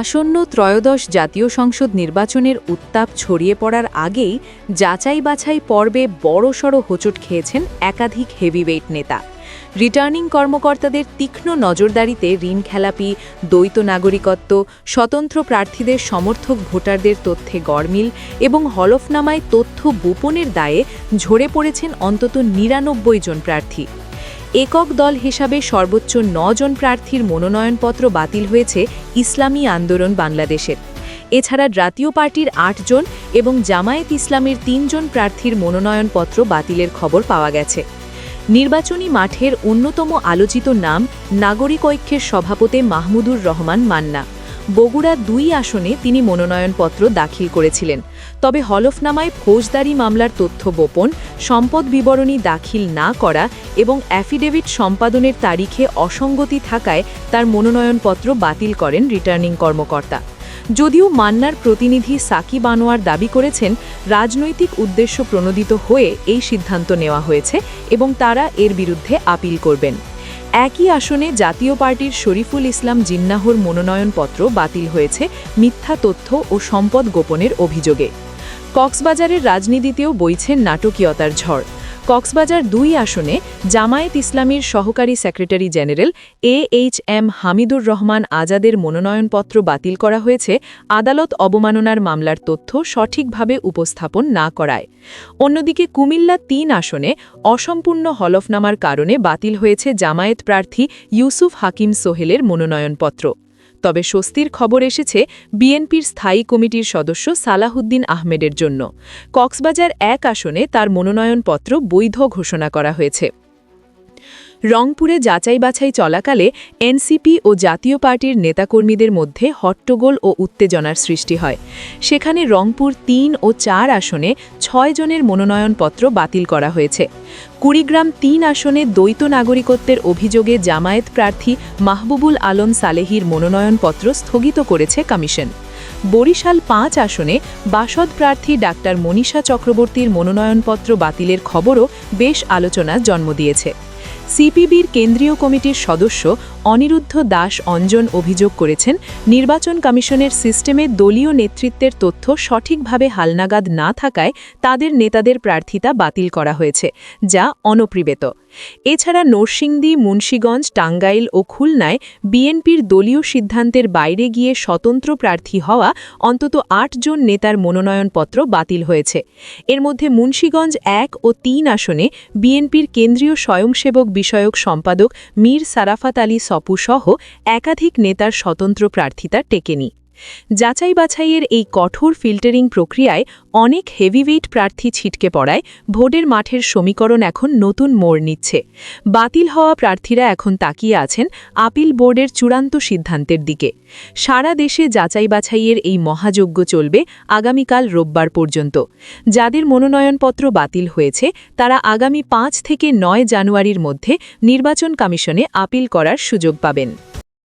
আসন্ন ত্রয়োদশ জাতীয় সংসদ নির্বাচনের উত্তাপ ছড়িয়ে পড়ার আগেই যাচাই বাছাই পর্বে বড়সড় হোঁচট খেয়েছেন একাধিক হেভিওয়েট নেতা। রিটার্নিং কর্মকর্তাদের তীক্ষ্ণ নজরদারিতে ঋণ খেলাপি, দ্বৈত নাগরিকত্ব, স্বতন্ত্র প্রার্থীদের সমর্থক ভোটারদের তথ্যে গড়মিল এবং হলফনামায় তথ্য গোপনের দায়ে ঝরে পড়েছেন অন্তত নিরানব্বই জন প্রার্থী। একক দল হিসাবে সর্বোচ্চ নজন প্রার্থীর মনোনয়নপত্র বাতিল হয়েছে ইসলামী আন্দোলন বাংলাদেশের। এছাড়া জাতীয় পার্টির আটজন এবং জামায়াত ইসলামের তিনজন প্রার্থীর মনোনয়নপত্র বাতিলের খবর পাওয়া গেছে। নির্বাচনী মাঠের অন্যতম আলোচিত নাম নাগরিক ঐক্যের সভাপতি মাহমুদুর রহমান মান্না। বগুড়া দুই আসনে তিনি মনোনয়নপত্র দাখিল করেছিলেন। তবে হলফনামায় ফৌজদারি মামলার তথ্য গোপন, সম্পদ বিবরণী দাখিল না করা এবং অ্যাফিডেভিট সম্পাদনের তারিখে অসঙ্গতি থাকায় তার মনোনয়নপত্র বাতিল করেন রিটার্নিং কর্মকর্তা। যদিও মান্নার প্রতিনিধি সাকিব আনোয়ার দাবি করেছেন, রাজনৈতিক উদ্দেশ্য প্রণোদিত হয়ে এই সিদ্ধান্ত নেওয়া হয়েছে এবং তারা এর বিরুদ্ধে আপিল করবেন। একই আসনে জাতীয় পার্টির শরীফুল ইসলাম জিন্নাহর মনোনয়নপত্র বাতিল হয়েছে মিথ্যা তথ্য ও সম্পদ গোপনের অভিযোগে। কক্সবাজারের রাজনীতিতেও বইছেন নাটকীয়তার ঝড়। কক্সবাজার দুই আসনে জামায়াত ইসলামীর সহকারী secretary general A H M Hamidur Rahman আজাদের মনোনয়নপত্র বাতিল করা হয়েছে আদালত অবমাননার মামলার তথ্য সঠিকভাবে উপস্থাপন না করায়। অন্যদিকে কুমিল্লা তিন আসনে অসম্পূর্ণ হলফনামার কারণে বাতিল হয়েছে জামায়াত প্রার্থী ইউসুফ হাকিম সোহেলের মনোনয়নপত্র। তবে স্বস্তির খবর এসেছে বিএনপির স্থায়ী কমিটির সদস্য সালাহুদ্দিন আহমেদের জন্য। কক্সবাজার এক আসনে তার মনোনয়নপত্র বৈধ ঘোষণা করা হয়েছে। রংপুরে যাচাই বাছাই চলাকালে এনসিপি ও জাতীয় পার্টির নেতাকর্মীদের মধ্যে হট্টগোল ও উত্তেজনার সৃষ্টি হয়। সেখানে রংপুর তিন ও চার আসনে ছয় জনের মনোনয়নপত্র বাতিল করা হয়েছে। কুড়িগ্রাম তিন আসনে দ্বৈত নাগরিকত্বের অভিযোগে জামায়াত প্রার্থী মাহবুবুল আলম সালেহির মনোনয়নপত্র স্থগিত করেছে কমিশন। বরিশাল পাঁচ আসনে বাসদ প্রার্থী ডাক্তার মনীষা চক্রবর্তীর মনোনয়নপত্র বাতিলের খবরও বেশ আলোচনা জন্ম দিয়েছে। সিপিবির কেন্দ্রীয় কমিটির সদস্য অনিরুদ্ধ দাস অঞ্জন অভিযোগ করেছেন, নির্বাচন কমিশনের সিস্টেমে দলীয় নেতৃত্বের তথ্য সঠিকভাবে হালনাগাদ না থাকায় তাদের নেতাদের প্রার্থিতা বাতিল করা হয়েছে, যা অনপ্রিবেত। এছাড়া নরসিংদী, মুন্সীগঞ্জ, টাঙ্গাইল ও খুলনায় বিএনপির দলীয় সিদ্ধান্তের বাইরে গিয়ে স্বতন্ত্র প্রার্থী হওয়া অন্তত আট জন নেতার মনোনয়নপত্র বাতিল হয়েছে। এর মধ্যে মুন্সীগঞ্জ এক ও তিন আসনে বিএনপির কেন্দ্রীয় স্বয়ংসেবক বিষয়ক সম্পাদক মীর সারাফাত আলী সপু সহ একাধিক নেতার স্বতন্ত্র প্রার্থিতা টেকেনি। যাচাই বাছাইয়ের এই কঠোর ফিল্টারিং প্রক্রিয়ায় অনেক হেভিওয়েট প্রার্থী ছিটকে পড়ায় ভোটের মাঠের সমীকরণ এখন নতুন মোড় নিচ্ছে। বাতিল হওয়া প্রার্থীরা এখন তাকিয়ে আছেন আপিল বোর্ডের চূড়ান্ত সিদ্ধান্তের দিকে। সারা দেশে যাচাই বাছাইয়ের এই মহাযজ্ঞ চলবে আগামীকাল রোববার পর্যন্ত। যাদের মনোনয়নপত্র বাতিল হয়েছে, তারা আগামী পাঁচ থেকে নয় জানুয়ারির মধ্যে নির্বাচন কমিশনে আপিল করার সুযোগ পাবেন।